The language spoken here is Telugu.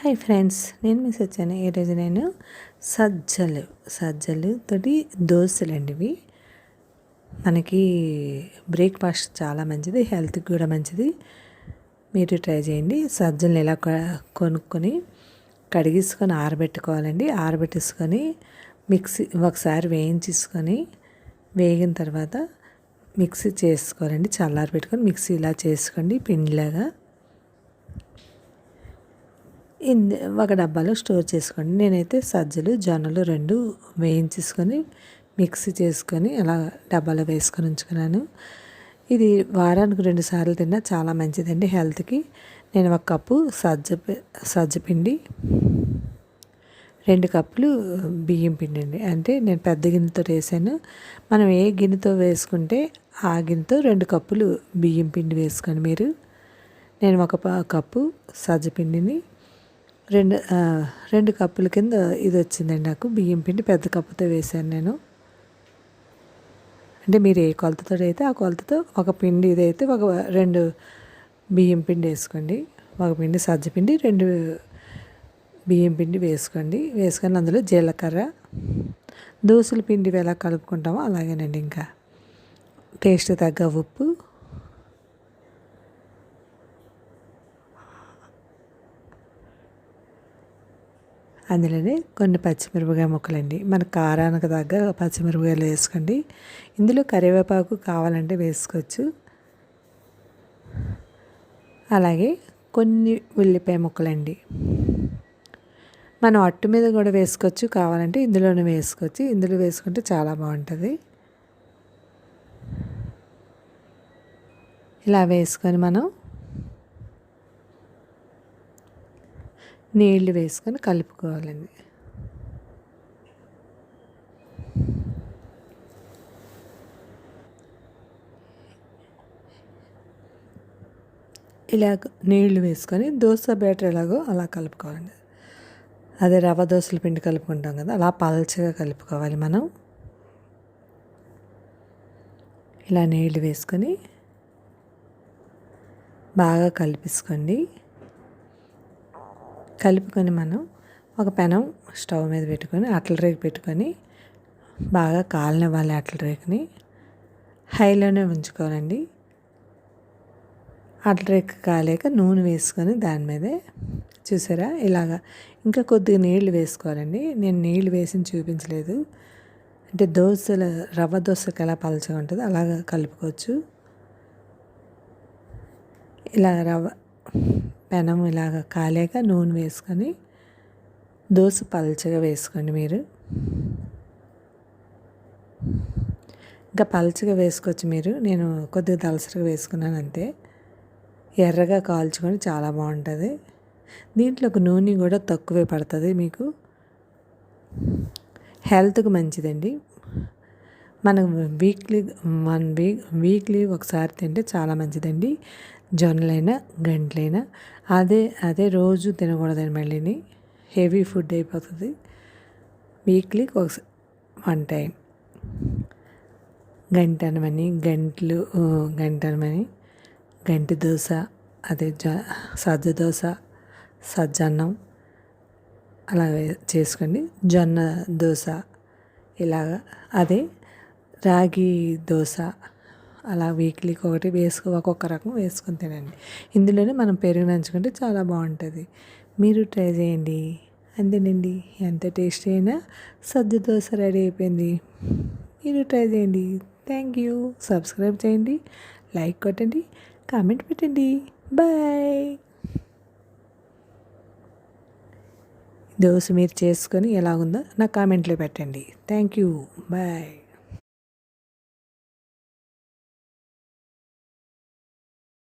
హాయ్ ఫ్రెండ్స్ నేను మిస్ వచ్చాను ఈరోజు నేను సజ్జలు సజ్జలు తోటి దోశలు అండి ఇవి. మనకి బ్రేక్ఫాస్ట్ చాలా మంచిది హెల్త్కి కూడా మంచిది. మీరు ట్రై చేయండి. సజ్జలను ఇలా కొనుక్కొని కడిగేసుకొని ఆరబెట్టుకోవాలండి. ఆరబెట్టేసుకొని మిక్సీ ఒకసారి వేయించేసుకొని వేగిన తర్వాత మిక్సీ చేసుకోవాలండి. చల్లారి పెట్టుకొని మిక్సీ ఇలా చేసుకోండి పిండిలాగా. ఒక డబ్బాలో స్టోర్ చేసుకోండి నేనైతే సజ్జలు జొన్నలు రెండు వేయించేసుకొని మిక్సీ చేసుకొని అలా డబ్బాలో వేసుకొని ఉంచుకున్నాను. ఇది వారానికి రెండు సార్లు తిన్నా చాలా మంచిదండి హెల్త్కి. నేను ఒక కప్పు సజ్జ సజ్జ పిండి రెండు కప్పులు బియ్యం పిండి అండి. అంటే నేను పెద్ద గిన్నెతో వేసాను. మనం ఏ గిన్నెతో వేసుకుంటే ఆ గిన్నెతో రెండు కప్పులు బియ్యం పిండి వేసుకొని మీరు. నేను ఒక కప్పు సజ్జ పిండిని రెండు రెండు కప్పుల కింద ఇది వచ్చిందండి నాకు. బియ్యం పిండి పెద్ద కప్పుతో వేసాను నేను. అంటే మీరు ఏ కొలతతో అయితే ఆ కొలతతో ఒక పిండి ఇదైతే ఒక రెండు బియ్యం పిండి వేసుకోండి. ఒక పిండి సజ్జ పిండి రెండు బియ్యం పిండి వేసుకోండి. వేసుకొని అందులో జీలకర్ర దోశల పిండి ఎలా కలుపుకుంటామో అలాగేనండి ఇంకా. టేస్ట్ తగ్గ ఉప్పు అందులోనే కొన్ని పచ్చిమిరపకాయ ముక్కలండి. మన కారానికి తగ్గ పచ్చిమిరపకాయలు వేసుకోండి. ఇందులో కరివేపాకు కావాలంటే వేసుకోవచ్చు. అలాగే కొన్ని ఉల్లిపాయ ముక్కలండి. మనం అట్టు మీద కూడా వేసుకోవచ్చు. కావాలంటే ఇందులోనే వేసుకోవచ్చు. ఇందులో వేసుకుంటే చాలా బాగుంటుంది. ఇలా వేసుకొని మనం నీళ్ళు వేసుకొని కలుపుకోవాలండి. ఇలా నీళ్ళు వేసుకొని దోశ బ్యాటర్ ఎలాగో అలా కలుపుకోవాలండి. అదే రవ్వ దోశల పిండి కలుపుకుంటాం కదా అలా పల్చగా కలుపుకోవాలి మనం. ఇలా నీళ్ళు వేసుకొని బాగా కలిపేసుకోండి. కలుపుకొని మనం ఒక పెనం స్టవ్ మీద పెట్టుకొని అట్ల రేకు పెట్టుకొని బాగా కాలనివ్వాలి అట్ల రేకుని. హైలోనే ఉంచుకోవాలండి. అట్ల రేకు కాలేక నూనె వేసుకొని దాని మీదే చూసారా? ఇలాగా ఇంకా కొద్దిగా నీళ్ళు వేసుకోవాలండి. నేను నీళ్ళు వేసి చూపించలేదు. అంటే దోశలు రవ్వ దోశకు ఎలా పలచగా ఉంటుందో అలాగా కలుపుకోవచ్చు. ఇలా రవ్వ పెనం ఇలాగ కాలేక నూనె వేసుకొని దోశ పల్చగా వేసుకోండి మీరు. ఇంకా పల్చగా వేసుకోవచ్చు మీరు. నేను కొద్దిగా దలసరిగా వేసుకున్నాను అంతే. ఎర్రగా కాల్చుకొని చాలా బాగుంటుంది. దీంట్లోకి నూనె కూడా తక్కువే పడుతుంది మీకు. హెల్త్కి మంచిదండి. మనం వీక్లీ వన్ వీక్ వీక్లీ ఒకసారి తింటే చాలా మంచిదండి. జొన్నలైనా గంటలైనా. అదే అదే రోజు తినకూడదని మళ్ళీని. హెవీ ఫుడ్ అయిపోతుంది. వీక్లీకి ఒక వన్ టైం గంటనమని గంటలు గంటనమని. గంటి దోశ అదే జ సజ్జ దోశ సజ్జన్నం. అలా చేసుకోండి. జొన్న దోశ ఇలాగా. అదే రాగి దోశ. అలా వీక్లీకి ఒకటి వేసుకో ఒక్కొక్క రకం వేసుకొని తినండి. ఇందులోనే మనం పెరుగు నంచుకుంటే చాలా బాగుంటుంది. మీరు ట్రై చేయండి. అంతేనండి. ఎంత టేస్టీ అయినా సజ్జ దోశ రెడీ అయిపోయింది. మీరు ట్రై చేయండి. Thank you. సబ్స్క్రైబ్ చేయండి. లైక్ కొట్టండి. కామెంట్ పెట్టండి. బాయ్. దోశ మీరు చేసుకొని ఎలా ఉందో నా కామెంట్లో పెట్టండి. Thank you. బాయ్.